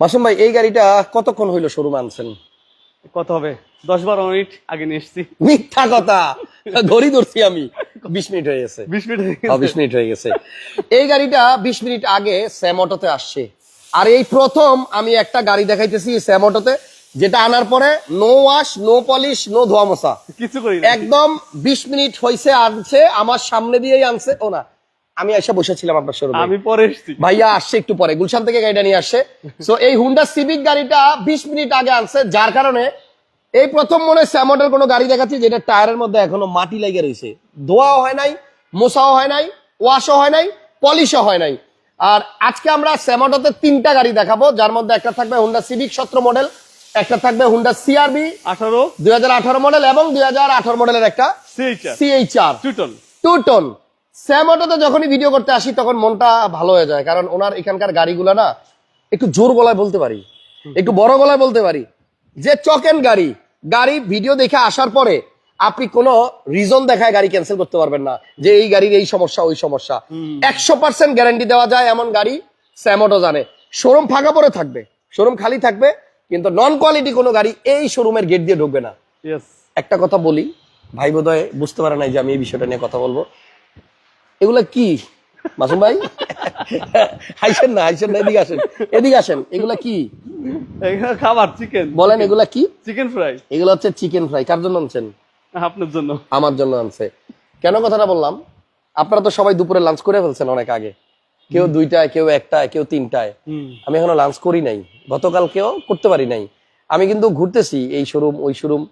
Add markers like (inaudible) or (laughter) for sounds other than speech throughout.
মাসুম ভাই এই গাড়িটা কতক্ষণ হইল শোরুম আনছেন? কত হবে? দশ বারো মিনিট আগে নিয়ে এসছি। মিথ্যা কথা! (laughs) ঘড়ি ধরছি আমি। বিশ মিনিট হয়ে গেছে। বিশ মিনিট। বিশ মিনিট হয়ে গেছে। এই গাড়িটা বিশ মিনিট আগে স্যামঅটোতে আসছে। আর এই প্রথম আমি একটা গাড়ি দেখাইতেছি স্যামঅটোতে যেটা আনার পরে no wash no polish no ধোয়া মশা কিছু করি একদম বিশ মিনিট হয়েছে আনছে আমার সামনে দিয়েই আনছে। ও না আমি এসে বসেছিলাম আপনার শোরুমে আমি পরে এসছি। ভাইয়া আসছে একটু পরে গুলশান থেকে গাড়িটা নিয়ে আসছে। সো এই হুন্ডা সিভিক গাড়িটা বিশ মিনিট আগে আনছে যার কারণে এই প্রথম মনে স্যামটের কোনো গাড়ি দেখাচ্ছি যেটা টায়ারের মধ্যে এখনও মাটি লেগে রয়েছে। ধোয়াও হয় নাই মোছাও হয় নাই ওয়াশও হয় নাই পলিশও হয় নাই। আর আজকে আমরা স্যামটোতে তিনটা গাড়ি দেখাবো যার মধ্যে একটা থাকবে হুন্ডা সিভিক সতেরো মডেল একটা থাকবে হুন্ডা সিআরবি আঠারো। দুই মডেল এবং দুই মডেলের একটা CHR CHR two ton two ton Sam অটোতে যখনই ভিডিও করতে আসি তখন মনটা ভালো হয়ে যায়। কারণ ওনার এখানকার গাড়িগুলো না একটু জোর গলায় বলতে পারি। একটু বড় গলায় বলতে পারি। যে চকেন গাড়ি গাড়ি ভিডিও দেখে আসার পরে আপনি কোনো রিজন দেখায় গাড়ি ক্যান্সেল করতে পারবেন না যে এই গাড়ির এই সমস্যা ওই সমস্যা। একশো পার্সেন্ট গ্যারান্টি দেওয়া যায় এমন গাড়ি স্যাম অটো জানে। শোরুম ফাঁকা পরে থাকবে শোরুম খালি থাকবে কিন্তু নন কোয়ালিটি কোনো গাড়ি এই শোরুমের গেট দিয়ে ঢুকবে না। একটা কথা বলি ভাই বোধহয় বুঝতে পারে নাই যে আমি এই বিষয়টা নিয়ে কথা বলব। এগুলা কি? মাসুম ভাই? হাইছেন না হাইছেন না এদিকে আসেন এদিকে আসেন এগুলা কি? খাবার চিকেন বলেন এগুলা কি? চিকেন ফ্রাই এগুলো হচ্ছে চিকেন ফ্রাই কার জন্য আনছেন? আপনার জন্য। আমার জন্য আনছে। কেন কথাটা বললাম? আপনারা তো সবাই দুপুরে লাঞ্চ করে ফেলছেন অনেক আগে। কেউ দুইটায় কেউ একটায় কেউ তিনটায়। আমি এখনও লাঞ্চ করি নাই। গতকালকেও করতে পারি নাই। আমি কিন্তু ঘুরতেছি এই শোরুম ওই শোরুম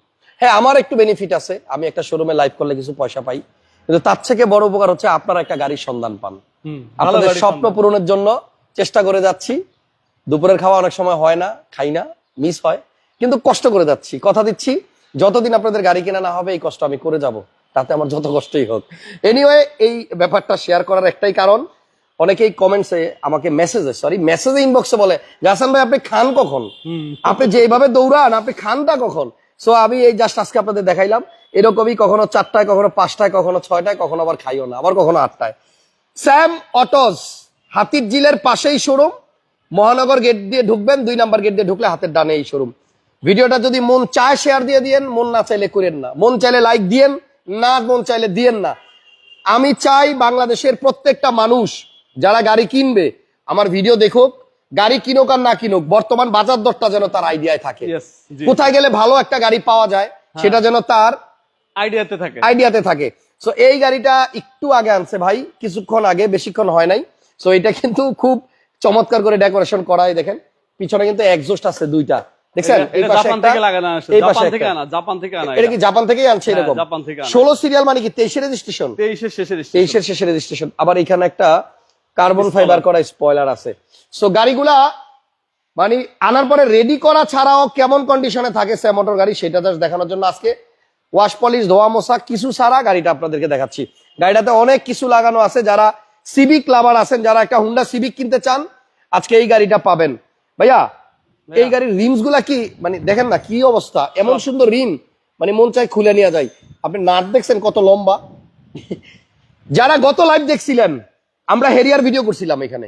হ্যাঁ আমার একটু বেনিফিট আছে। আমি একটা শোরুমে লাইভ করলে কিছু পয়সা পাই। কিন্তু তার থেকে বড় উপকার হচ্ছে আপনারা একটা গাড়ির সন্ধান পান। আপনাদের স্বপ্ন পূরণের জন্য চেষ্টা করে যাচ্ছি। দুপুরের খাওয়া অনেক সময় হয় না খাই না মিস হয়। কিন্তু কষ্ট করে যাচ্ছি। কথা দিচ্ছি যতদিন আপনাদের গাড়ি কেনা না হবে এই কষ্ট আমি করে যাব। তাতে আমার যত কষ্টই হোক। এনিওয়ে এই ব্যাপারটা শেয়ার করার একটাই কারণ। অনেকেই কমেন্টসে আমাকে মেসেজে সরি মেসেজে ইনবক্সে বলে জাসান ভাই আপনি খান কখন? আপনি যেভাবে দৌড়ান আপনি খানটা কখন? সো আমি এই জাস্ট আজকে আপনাদের দেখাইলাম। এরকমই কখনো চারটায়, কখনো পাঁচটায়, কখনো ছয়টায়, কখনো আবার খাইও না, আবার কখনো আটটায়। স্যাম অটোস হাতির জিলের পাশেই শোরুম মহানগর গেট দিয়ে ঢুকবেন, দুই নাম্বার গেট দিয়ে ঢুকলে হাতের ডানে এই শোরুম ভিডিওটা যদি মন চায় শেয়ার দিয়ে দিয়েন, মন না চাইলে করেন না। মন চাইলে লাইক দিয়েন, না মন চাইলে দিয়েন না। আমি চাই বাংলাদেশের প্রত্যেকটা মানুষ যারা গাড়ি কিনবে, আমার ভিডিও দেখুক গাড়ি কিনুক আর না কিনুক বর্তমান বাজার দরটা যেন তার আইডিয়ায় থাকে। কোথায় গেলে ভালো একটা গাড়ি পাওয়া যায় সেটা যেন তার আইডিয়াতে থাকে। আইডিয়াতে থাকে। সো এই গাড়িটা একটু আগে আনছে ভাই কিছুক্ষণ আগে বেশিক্ষণ হয় নাই। সো এটা কিন্তু খুব চমৎকার করে ডেকোরেশন করাই দেখেন। পিছনে কিন্তু একজোস্ট আছে দুইটা। দেখছেন? এই পাশে একটা, এই পাশে থেকে আনা জাপান থেকে আনা এটা কি জাপান থেকেই আনছে হ্যাঁ, এরকম? জাপান থেকে আনা। ষোলো সিরিয়াল মানে কি তেইশে রেজিস্ট্রেশন? তেইশের। তেইশের শেষে রেজিস্ট্রেশন। আবার এখানে একটা কার্বন ফাইবার করা স্পয়লার আছে। সো গাড়িগুলা মানে আনার পরে রেডি করা ছাড়াও কেমন কন্ডিশনে থাকে সে মোটর গাড়ি সেটা জাস্ট দেখানোর জন্য আজকে ওয়াশ পলিশ ধোয়া মশা কিছু ছাড়া গাড়িটা আপনাদেরকে দেখাচ্ছি। গাড়িটাতে অনেক কিছু লাগানো আছে যারা সিভিক লাভার আছেন যারা একটা হুন্ডা সিভিক কিনতে চান আজকে এই গাড়িটা পাবেন। ভাইয়া এই গাড়ির রিমসগুলা কি মানে দেখেন না কি অবস্থা? এমন সুন্দর রিম মানে মন চাই খুলে নিয়ে যায় আপনি নাট দেখছেন কত লম্বা? (laughs) যারা গত লাইভ দেখছিলেন আমরা হেরিয়ার ভিডিও করছিলাম এখানে।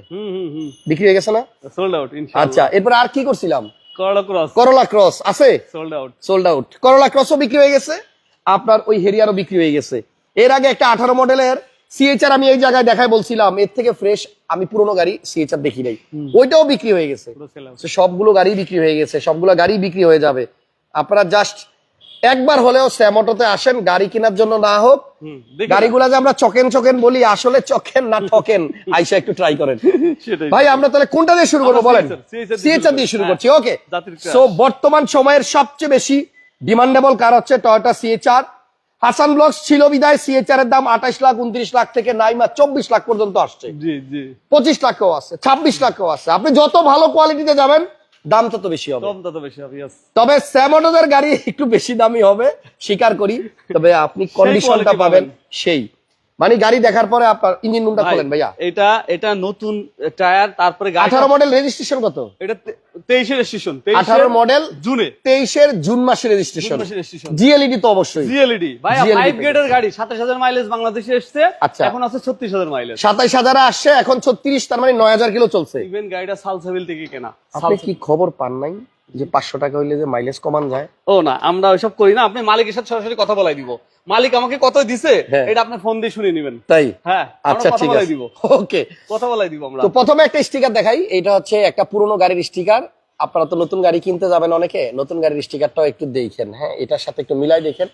বিক্রি হয়ে গেছে না? সোল্ড আউট আচ্ছা এরপরে আর কি করছিলাম? করলা ক্রস করলা ক্রস আছে? সোল্ড আউট সোল্ড আউট করলা ক্রসও বিক্রি হয়ে গেছে আপনার ওই হেরিয়ারও বিক্রি হয়ে গেছে। এর আগে একটা আঠারো মডেলের সিএচআর আমি এই জায়গায় দেখায় বলছিলাম এর থেকে ফ্রেশ আমি পুরোনো গাড়ি সিএচআর দেখি নাই। ওইটাও বিক্রি হয়ে গেছে। সবগুলো গাড়ি বিক্রি হয়ে গেছে সবগুলো গাড়ি বিক্রি হয়ে যাবে। আপনারা জাস্ট একবার হলেও স্যামটোতে আসেন গাড়ি কেনার জন্য না হোক। গাড়িগুলা যে আমরা চকেন চকেন বলি আসলে চকেন না ঠকেন আইসা একটু ট্রাই করেন। (laughs) ভাই আমরা তাহলে কোনটা দিয়ে শুরু করব বলেন? সিএচআর দিয়ে শুরু শুরু করছি ওকে সো বর্তমান সময়ের সবচেয়ে বেশি ডিমান্ডেবল কার হচ্ছে টয়োটা সিএচআর হাসান ব্লকস ছিল বিদায় সিএচআর এর দাম আঠাশ লাখ উনত্রিশ লাখ থেকে নাইমা চব্বিশ লাখ পর্যন্ত আসছে। পঁচিশ লাখও আছে ছাব্বিশ লাখও আছে। আপনি যত ভালো কোয়ালিটিতে যাবেন দাম তত বেশি হবে দাম তত বেশি হবে। তবে স্যামোটোদের গাড়ি একটু বেশি দামি হবে স্বীকার করি তবে আপনি কন্ডিশনটা পাবেন। সেই মানে গাড়ি দেখার পরে আপনার ইঞ্জিন রুমটা খোলেন ভাইয়া। এটা এটা নতুন টায়ার তারপরে গাড়ি আঠারো মডেল রেজিস্ট্রেশন কত? এটা তেইশের রেজিস্ট্রেশন আঠারো মডেল জুনে। তেইশের জুন মাসের রেজিস্ট্রেশন। জিএলইডি তো অবশ্যই। G LED five. গ্রেডের গাড়ি সাতাশ হাজার মাইলেজ বাংলাদেশে এসছে আচ্ছা। এখন আছে ছত্রিশ হাজার মাইলেজ সাতাইশ হাজারে আসছে এখন ছত্রিশ তার মানে নয় হাজার কিলো চলছে। ইভেন গাড়িটা সালসাবিল থেকে কেনা। আপনি কি খবর পান নাই? যে পাঁচশো টাকা হইলে যে মাইলেজ কমান যায়। ও না আমরা ওইসব করি না। আপনি মালিকের সাথে সরাসরি কথা বলাই দিব। মালিক আমাকে কত দিছে হ্যাঁ। এটা আপনি ফোন দিয়ে শুনে নেবেন। তাই? হ্যাঁ আচ্ছা ঠিক আছে। দিব। ওকে কথা বলাই দিব আমরা। তো প্রথমে একটা স্টিকার দেখাই এটা হচ্ছে একটা পুরনো গাড়ির স্টিকার আপনারা তো নতুন গাড়ি কিনতে যাবেন অনেকে নতুন গাড়ির স্টিকারটাও একটু দেখেন হ্যাঁ এটার সাথে একটু মিলাই দেখেন।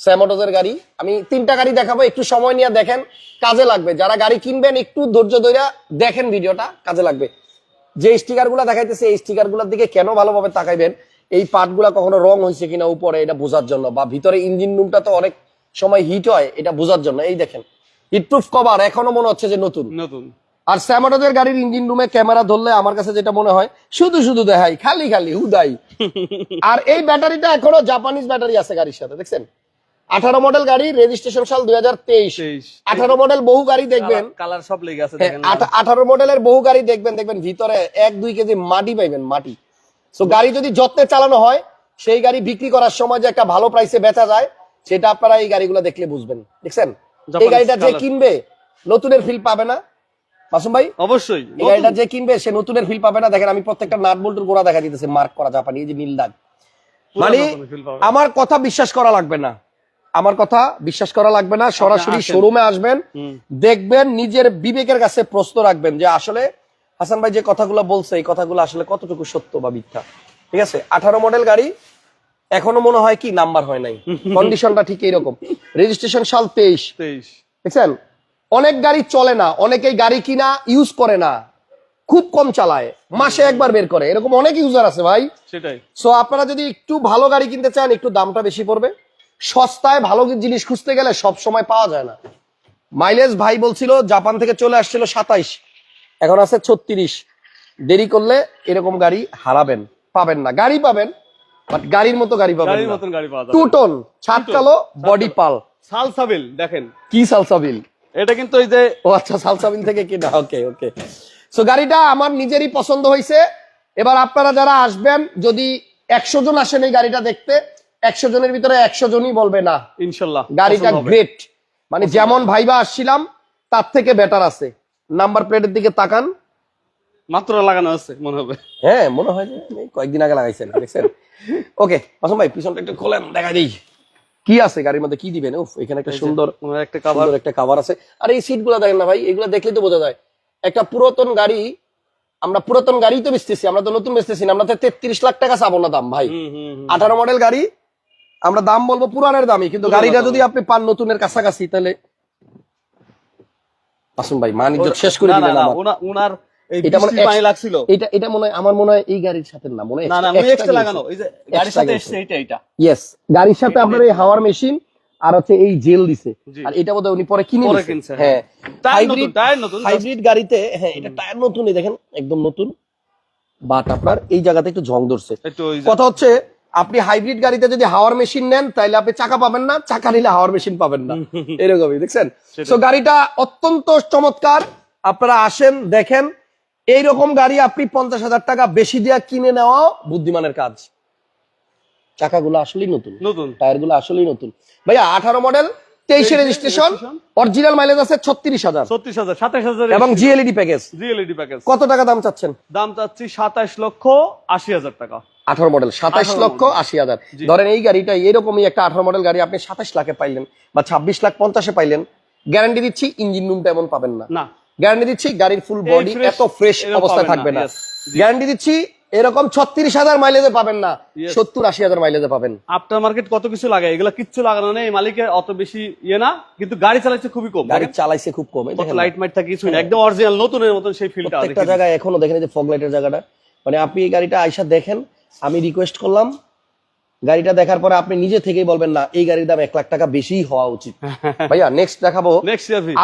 স্যামোটোজের গাড়ি। আমি তিনটা গাড়ি দেখাবো একটু সময় নিয়ে দেখেন কাজে লাগবে। যারা গাড়ি কিনবেন একটু ধৈর্য ধরে দেখেন ভিডিওটা কাজে লাগবে। যে স্টিকারগুলা দেখাইতেছে এই স্টিকারগুলার দিকে কেন ভালোভাবে তাকাইবেন? এই পার্টগুলা কখনো রং হয়েছে কিনা উপরে এটা বোঝার জন্য। বা ভিতরে ইঞ্জিন রুমটা তো অনেক সময় হিট হয় এটা বোঝার জন্য। এই দেখেন হিটপ্রুফ কভার এখনও মনে হচ্ছে যে নতুন। নতুন। আর স্যামাটোদের গাড়ির ইঞ্জিন রুমে ক্যামেরা ধরলে আমার কাছে যেটা মনে হয় শুধু শুধু দেখাই খালি খালি হুদাই। (laughs) আর এই ব্যাটারিটা এখনও জাপানিজ ব্যাটারি আছে গাড়ির সাথে দেখছেন? আঠারো মডেল গাড়ি রেজিস্ট্রেশন সাল দুই হাজার তেইশ। আঠারো মডেল বহু গাড়ি দেখবেন। কালার সব লেগে আছে হ্যাঁ, আঠারো মডেলের বহু গাড়ি দেখবেন দেখবেন ভিতরে এক দুই কেজি মাটি পাইবেন মাটি। তো গাড়ি যদি যত্নে চালানো হয় সেই গাড়ি বিক্রি করার সময় যে একটা ভালো প্রাইসে বেচা যায় সেটা আপনারা এই গাড়িগুলো দেখলে বুঝবেন। দেখছেন? এই গাড়িটা যে কিনবে নতুনের ফিল পাবে না। মাসুম ভাই? অবশ্যই। এই গাড়িটা যে কিনবে সে নতুনের ফিল পাবে না। দেখেন আমি প্রত্যেকটা নাট বল্টুর গোড়া দেখা দিতেছে মার্ক করা জাপানি এই যে নীল দাগ। মানে। আমার কথা বিশ্বাস করা লাগবে না। আমার কথা বিশ্বাস করা লাগবে না সরাসরি আসেন। শোরুমে আসবেন দেখবেন নিজের বিবেকের কাছে প্রশ্ন রাখবেন যে আসলে হাসান ভাই যে কথাগুলো বলছে এই কথাগুলো আসলে কতটুকু সত্য বা মিথ্যা? ঠিক আছে? আঠারো মডেল গাড়ি এখনও মনে হয় কি নাম্বার হয় নাই। (laughs) কন্ডিশনটা ঠিক এইরকম। রেজিস্ট্রেশন সাল তেইশ। তেইশ। দেখছেন? অনেক গাড়ি চলে না অনেকেই গাড়ি কিনা ইউজ করে না। খুব কম চালায়। মাসে একবার বের করে। এরকম অনেক ইউজার আছে ভাই। সেটাই। সো আপনারা যদি একটু ভালো গাড়ি কিনতে চান একটু দামটা বেশি পড়বে। সস্তায় ভালো জিনিস খুঁজতে গেলে সব সময় পাওয়া যায় না। মাইলেজ ভাই বলছিল জাপান থেকে চলে আসছিল সাতাইশ এখন আছে ছত্রিশ। দেরি করলে এরকম গাড়ি হারাবেন পাবেন না। গাড়ি পাবেন বাট গাড়ির মতো গাড়ি পাবেন গাড়ির না। মতন গাড়ি পাওয়া টু টন ছাদ কালো বডি পাল সালসাবিল দেখেন। কি সালসাবিল এটা কিন্তু ওই যে ও আচ্ছা সালসাবিল থেকে কিনা ওকে ওকে সো গাড়িটা আমার নিজেরই পছন্দ হয়েছে। এবার আপনারা যারা আসবেন যদি একশো জন আসেন এই গাড়িটা দেখতে একশো জনের ভিতরে একশো জনই বলবে না। ইনশাল্লাহ গাড়িটা গ্রেট মানে যেমন ভাইবা আসছিলাম তার থেকে বেটার আছে। নাম্বার প্লেটের দিকে তাকান। মাত্র লাগানো আছে মনে হবে। হ্যাঁ মনে হয় যে কয়েকদিন আগে লাগাইছেন দেখছেন? ওকে আসুন ভাই পিছনটা একটু খোলেন দেখা দিই। কি আছে গাড়ির মধ্যে? কি দিবেন? উফ এখানে একটা সুন্দর একটা কাভার একটা কাভার আছে। আর এই সিটগুলা দেখেন না ভাই এগুলো দেখলেই তো বোঝা যায়। একটা পুরাতন গাড়ি আমরা পুরাতন গাড়ি তো বেচতেছি আমরা তো নতুন বেচতেছি না আমরা তো তেত্রিশ লাখ টাকা চাবো না দাম ভাই। আঠারো মডেল গাড়ি আমরা দাম বলব পুরানের দামই কিন্তু গাড়িটা যদি আপনি পান নতুনের কাছাকাছি তাহলে আসুন ভাই মানিজ্য শেষ করে দিলেন ওনার এটা মনে বৃষ্টির হয় পানি লাগছিল। এটা এটা মনে হয় আমার মনে হয় এই গাড়ির সাথে না মনে না না ওই এক্সট্রা লাগানো। এই যে গাড়ির সাথে। এসছে এটা এটা ইয়েস গাড়ির সাথে আপনার এই হাওয়ার মেশিন আর হচ্ছে এই জেল দিছে। আর এটা বোধহয় উনি পরে কিনে নিছে। হ্যাঁ। টায়ার নতুন হাইব্রিড টায়ার নতুন হাইব্রিড গাড়িতে হ্যাঁ এটা টায়ার নতুনই দেখেন একদম নতুন। বাট আপনার এই জায়গাতে একটু ঝং ধরছে। কথা হচ্ছে আপনি হাইব্রিড গাড়িতে যদি হাওয়ার মেশিন নেন তাহলে আপনি চাকা পাবেন না চাকা নিলে হাওয়ার মেশিন পাবেন না। (laughs) এরকমই দেখছেন? তো গাড়িটা অত্যন্ত চমৎকার। আপনারা আসেন দেখেন। এইরকম গাড়ি আপনি পঞ্চাশ হাজার টাকা বেশি দিয়ে কিনে নেওয়া বুদ্ধিমানের কাজ। চাকাগুলো আসলেই নতুন। নতুন। টায়ারগুলো আসলেই নতুন। ভাইয়া আঠারো মডেল তেইশে 23 রেজিস্ট্রেশন অরিজিনাল মাইলেজ আছে ছত্রিশ হাজার। ছত্রিশ হাজার সাতাশ হাজার এবং জিএলইডি প্যাকেজ জিএলইডি প্যাকেজ কত টাকা দাম চাচ্ছেন? দাম চাচ্ছি সাতাশ লক্ষ আশি হাজার টাকা। আঠারো মডেল সাতাশ লক্ষ আশি হাজার। ধরেন এই গাড়িটা এরকমই একটা আঠারো মডেল গাড়ি আপনি সাতাশ লাখে পাইলেন বা ছাব্বিশ লাখ পঞ্চাশে পাইলেন গ্যারান্টি দিচ্ছি ইঞ্জিন রুমটা এমন পাবেন না। গ্যারান্টি দিচ্ছি গাড়ির ফুল বডি এত ফ্রেশ অবস্থায় থাকবে না। গ্যারান্টি দিচ্ছি এরকম ছত্রিশ হাজার মাইলেজে পাবেন না। সত্তর আশি হাজার মাইলেজে পাবেন। আফটার মার্কেট কত কিছু লাগে? এগুলো কিচ্ছু লাগানো নেই। মালিকের অত বেশি ইয়ে না কিন্তু গাড়ি চালাইছে খুবই কম গাড়ি চালাইছে খুব কম লাইট মাইট থাকে কিছুই না। একদম অরিজিনাল নতুনের মতন সেই ফিলটা একটা জায়গায় এখনও দেখেন যে ফগ লাইটের জায়গাটা। মানে আপনি এই গাড়িটা আইসা দেখেন আমি রিকোয়েস্ট করলাম গাড়িটা দেখার পরে আপনি নিজে থেকেই বলবেন না এই গাড়ির দাম এক লাখ টাকা বেশি হওয়া উচিত। (laughs) ভাইয়া নেক্সট দেখাবো।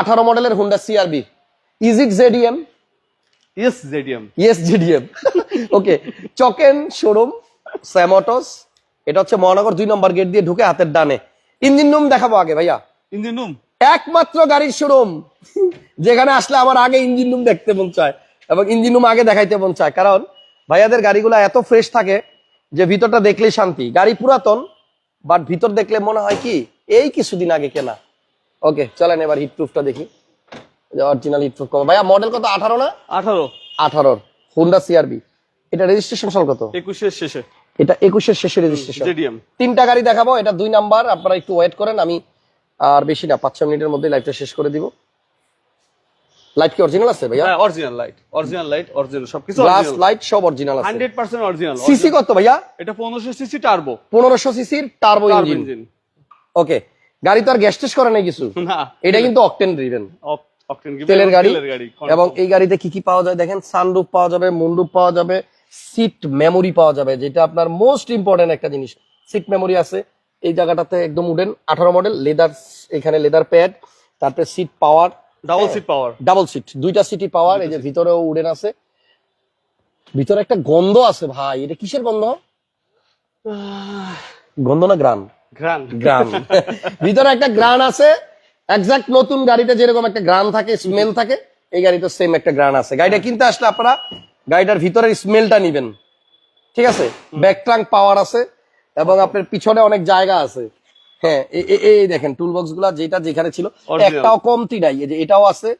আঠারো মডেলের Honda CRV is it JDM yes JDM yes JDM okay চকেন showroom Sam Autos এটা হচ্ছে মহানগর দুই নম্বর গেট দিয়ে ঢুকে হাতের ডানে। ইঞ্জিন রুম দেখাবো আগে ভাইয়া। ইঞ্জিন রুম একমাত্র গাড়ির শোরুম (laughs) যেখানে আসলে আমার আগে ইঞ্জিন রুম দেখতে মন চায় এবং ইঞ্জিন রুম আগে দেখাইতে মন চায়। কারণ ভাইয়াদের গাড়িগুলো এত ফ্রেশ থাকে যে ভিতরটা দেখলেই শান্তি। গাড়ি পুরাতন বাট ভিতর দেখলে মনে হয় কি এই কিছুদিন আগে কেনা। ওকে চলেন এবার হিট প্রুফটা দেখি। অরিজিনাল হিট প্রুফ ভাইয়া মডেল কত? আঠারো না? আঠারো। আঠারোর। হুন্ডা সিআরবি এটা রেজিস্ট্রেশন সাল কত? একুশের শেষে। এটা একুশের শেষে রেজিস্ট্রেশন জেডিএম তিনটা গাড়ি দেখাবো এটা দুই নাম্বার আপনারা একটু ওয়েট করেন আমি আর বেশি না পাঁচ ছ মিনিটের মধ্যে লাইভটা শেষ করে দিব। লাইট কি অরিজিনাল আছে ভাইয়া? হ্যাঁ original light original light original সবকিছু গ্লাস লাইট সব অরিজিনাল আছে। হান্ড্রেড পার্সেন্ট অরিজিনাল সিসি কত ভাইয়া? এটা পনেরোশো সিসি টার্বো পনেরোশো সিসির টার্বো ইঞ্জিন ওকে গাড়ি তো আর গ্যাস টেস্ট করে নাই কিছু। (laughs) না। এটা কিন্তু অকটেন ড্রিভেন অক- octane কি তেলের গাড়ি তেলের গাড়ি এবং এই গাড়িতে কি কি পাওয়া যায় দেখেন? সানরুফ পাওয়া যাবে মুন্ডুপ পাওয়া যাবে সিট মেমোরি পাওয়া যাবে যেটা আপনার মোস্ট ইম্পর্টেন্ট একটা জিনিস। সিট মেমোরি আছে এই জায়গাটাতে একদম উডেন আঠারো মডেল লেদার এখানে লেদার প্যাড তারপরে seat power double seat power double seat দুইটা সিটি পাওয়ার এই যে ভিতরেও উডেন আছে। ভিতরে একটা গন্ধ আছে ভাই। এটা কিসের গন্ধ? গন্ধ না গ্রান? গ্রান। গ্রান। (laughs) ভিতরে একটা গ্রান আছে। একজাক্ট নতুন গাড়িতে যেরকম একটা গ্রান থাকে স্মেল থাকে এই গাড়িতে সেম একটা গ্রান আছে। গাড়িটা কিনতে আসলে আপনারা গাড়িটার ভিতরের স্মেলটা নিবেন। ঠিক আছে? ব্যাক ট্রাঙ্ক পাওয়ার আছে এবং আপনার পিছনে অনেক জায়গা আছে। হ্যাঁ এই দেখেন টুল বক্সগুলা যেটা যেখানে ছিল. একটাও কমতি নাই। যে এটাও আছে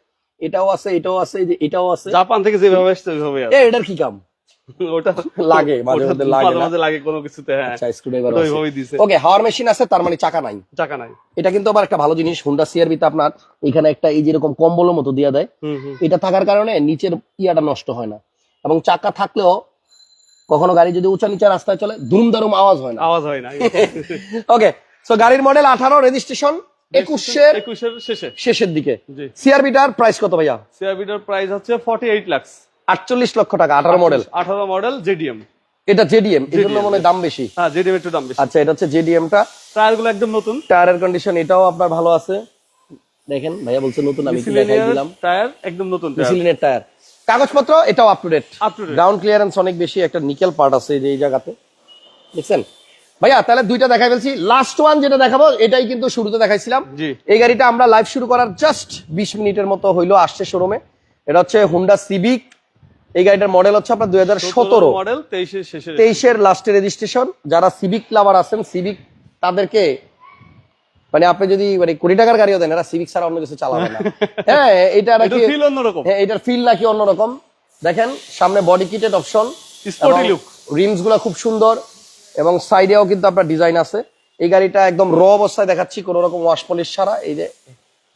এটাও আছে এটাও আছে যে এটাও আছে। জাপান থেকে যেভাবে আসছে ওইভাবে আছে। এটার কি কাম? (laughs) ওটা লাগে, মাঝে মধ্যে লাগে মাঝে লাগে কোনো কিছুতে হ্যাঁ। আচ্ছা স্ক্রুড্রাইভার ওইভাবেই দিছে। ওকে হাওয়ার মেশিন আছে তার মানে চাকা নাই। এটা কিন্তু আবার একটা ভালো জিনিস হুন্ডা সিআরবিতে আপনার এখানে একটা এই যেরকম কম্বলের মতো দিয়ে দেয় এটা থাকার কারণে নিচের ইয়াটা নষ্ট হয় না। এবং চাকা থাকলেও কখনো গাড়ি যদি উঁচা নিচা রাস্তায় চলে দুম দারুম আওয়াজ হয় না। আওয়াজ হয় না। (laughs) ওকে সো গাড়ির মডেল আঠারো রেজিস্ট্রেশন একুশের একুশের শেষে। শেষের দিকে। সিআরবিটার প্রাইস কত ভাইয়া? সিআরবিটার প্রাইস হচ্ছে ফর্টি এইট লাক্স আটচল্লিশ লক্ষ টাকা আঠারো মডেল আঠারো মডেল জেডিএম এটা জেডিএম এই জন্য মনে দাম বেশি। হ্যাঁ জেডিএম একটু দাম বেশি। আচ্ছা এটা হচ্ছে জেডিএমটা টায়ারগুলো একদম নতুন। টায়ারের কন্ডিশন এটাও আপনার ভালো আছে। দেখেন ভাইয়া বলছে নতুন আমি একটু দেখাই দিলাম। টায়ার একদম নতুন টায়ার মিসিলিনের টায়ার কাগজপত্র এটাও up to date up to ground clearance অনেক বেশি একটা নিকেল পার্ট আছে এই জায়গাতে। দেখছেন? ভাইয়া তাহলে দুইটা দেখাই ফেলছি। লাস্ট ওয়ান যেটা দেখাবো এটাই কিন্তু শুরুতে দেখাইছিলাম। এই গাড়িটা আমরা লাইভ শুরু করার জাস্ট বিশ মিনিটের মতো হইল আসছে শোরুমে এটা হচ্ছে হুন্ডা সিভিক এই গাড়িটার মডেল হচ্ছে আপনার দুই হাজার সতেরো। মডেল তেইশের লাস্টে রেজিস্ট্রেশন যারা সিভিক লাভার আছেন সিভিক তাদেরকে মানে আপনি যদি মানে কোটি টাকার গাড়িও দেন এরা সিভিক ছাড়া অন্য কিছু চালাবে না। (laughs) হ্যাঁ এটা নাকি অন্যরকম। হ্যাঁ এটার ফিল নাকি অন্যরকম। দেখেন সামনে body kitted option Sporty look। রিমসগুলা খুব সুন্দর। এবং সাইডেও কিন্তু আপনার ডিজাইন আছে। এই গাড়িটা একদম র অবস্থায় দেখাচ্ছি কোন রকম ওয়াশ পলিশ ছাড়া। এই যে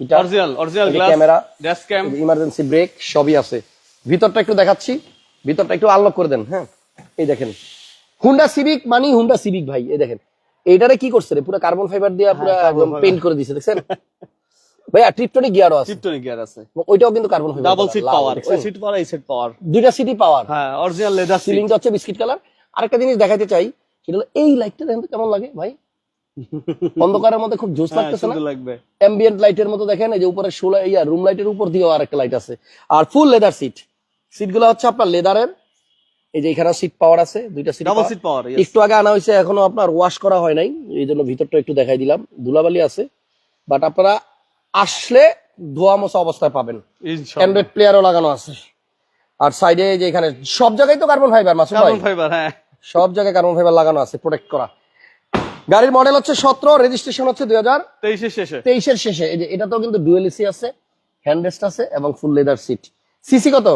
original original glass camera dash cam emergency brake সবই আছে। ভিতরটা একটু দেখাচ্ছি ভিতরটা একটু আনলক করে দেন হ্যাঁ। এই দেখেন হুন্ডা সিভিক মানি হুন্ডা সিভিক ভাই এই দেখেন। এইটারে কি করছে রে? পুরো কার্বন ফাইবার দিয়ে পুরো হ্যাঁ, একদম পেইন্ট করে দিছে দেখছেন? ভাইয়া ট্রিপটনিক গিয়ারও আছে। চিপটনিক গিয়ার আছে। ওইটাও কিন্তু carbon fibre double seat power ওই সিট পাওয়ার এই সিট পাওয়ার দুইটা সিটি পাওয়ার হ্যাঁ অরিজিনাল লেদার সিলিং সিলিংটা হচ্ছে বিস্কিট কালার আরেকটা জিনিস দেখাতে চাই সেটা হলো এই লাইটটা দেখেন কেমন লাগে ভাই? (laughs) অন্ধকারের মধ্যে খুব জোস হ্যাঁ লাগতেছে না? অ্যাম্বিয়েন্ট লাইটের মতো দেখেন এই যে উপরে শোলা ইয়া রুম লাইটের উপর দিয়েও আরেকটা লাইট আছে। আর ফুল লেদার সিট সিটগুলো হচ্ছে আপনার লেদারের এই যে এখানে সিট পাওয়ার আছে দুইটা সিট ডাবল সিট পাওয়ার একটু আগে আনা হয়েছে এখনও আপনার ওয়াশ করা হয় নাই। এই জন্য ভিতরটা একটু দেখাই দিলাম। ধুলাবালি আছে। বাট আপনারা আসলে ধোয়া মোছা অবস্থায় পাবেন। অ্যান্ড্রয়েড প্লেয়ারও লাগানো আছে। আর সাইডে যে এখানে সব জায়গায় তো কার্বন ফাইবার মাসুম ভাই। কার্বন ফাইবার হ্যাঁ। সব জায়গায় কার্বন ফাইবার লাগানো আছে প্রোটেক্ট করা। গাড়ির মডেল হচ্ছে সতেরো রেজিস্ট্রেশন হচ্ছে দুই হাজার তেইশের শেষে। তেইশের শেষে। যে এটাতেও কিন্তু ডুয়েল এসি আছে হ্যান্ডরেস্ট আছে এবং ফুল লেদার সিট সিসি কত?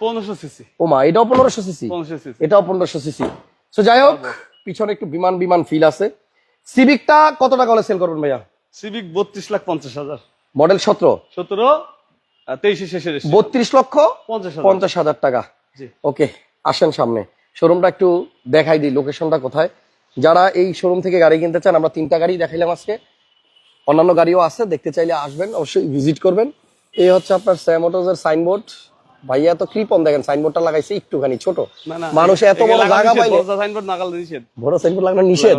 পনেরোশো সিসি ও মা এটাও পনেরোশো সিসি এটাও পনেরোশো সিসি তো যাই হোক পিছনে একটু বিমান বিমান ফিল আছে। সিভিকটা কত টাকা হলে সেল করবেন ভাইয়া? সিভিক বত্রিশ লাখ পঞ্চাশ হাজার। মডেল সতেরো? সতেরো তেইশের শেষে বত্রিশ লক্ষ পঞ্চাশ হাজার। টাকা। ওকে আসেন সামনে। শোরুমটা একটু দেখাই দিই লোকেশনটা কোথায়। যারা এই শোরুম থেকে গাড়ি কিনতে চান, আমরা তিনটা গাড়ি দেখাইলাম আজকে। অন্যান্য গাড়িও আছে, দেখতে চাইলে আসবেন, অবশ্যই ভিজিট করবেন। এই হচ্ছে আপনার স্যামোটোজের সাইনবোর্ড ভাইয়া তো কৃপন দেখেন সাইনবোর্ডটা লাগাইছে একটুখানি ছোট। মানুষ এত বড় জায়গা পাইলে সাইনবোর্ড নাগাল নিষেধ। বড় সাইনবোর্ড লাগানো নিষেধ?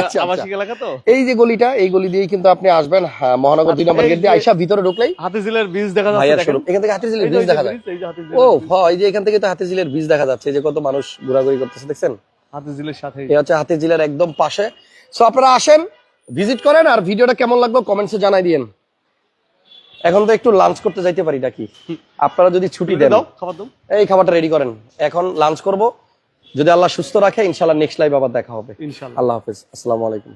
আচ্ছা, আবাসিক এলাকা তো? এই যে গলিটা এই গলি দিয়েই কিন্তু আপনি আসবেন হ্যাঁ, মহানগর দুই নম্বর গেট দিয়ে আইসা ভিতরে ঢুকলেই হাতিঝিলের বীজ দেখা যাচ্ছে এখান থেকে বীজ দেখা যায়। bridge, এই যে হাতিঝিলের ও হয় এই যে এখান থেকে তো হাতির জিলের বীজ দেখা যাচ্ছে যে কত মানুষ ঘোরাঘুরি করতেছে দেখছেন? হাতিঝিলের সাথে এই হচ্ছে হাতির জিলের একদম পাশে। সো আপনারা আসেন ভিজিট করেন আর ভিডিওটা কেমন লাগল কমেন্টসে জানাই দিয়েন। এখন তো একটু লাঞ্চ করতে যাইতে পারি নাকি? আপনারা যদি ছুটি দেন। এই খাবারটা রেডি করেন। এখন লাঞ্চ করব। যদি আল্লাহ সুস্থ রাখে ইনশাল্লাহ নেক্সট লাইভ আবার দেখা হবে। আল্লাহ হাফিজ। আসসালামু আলাইকুম।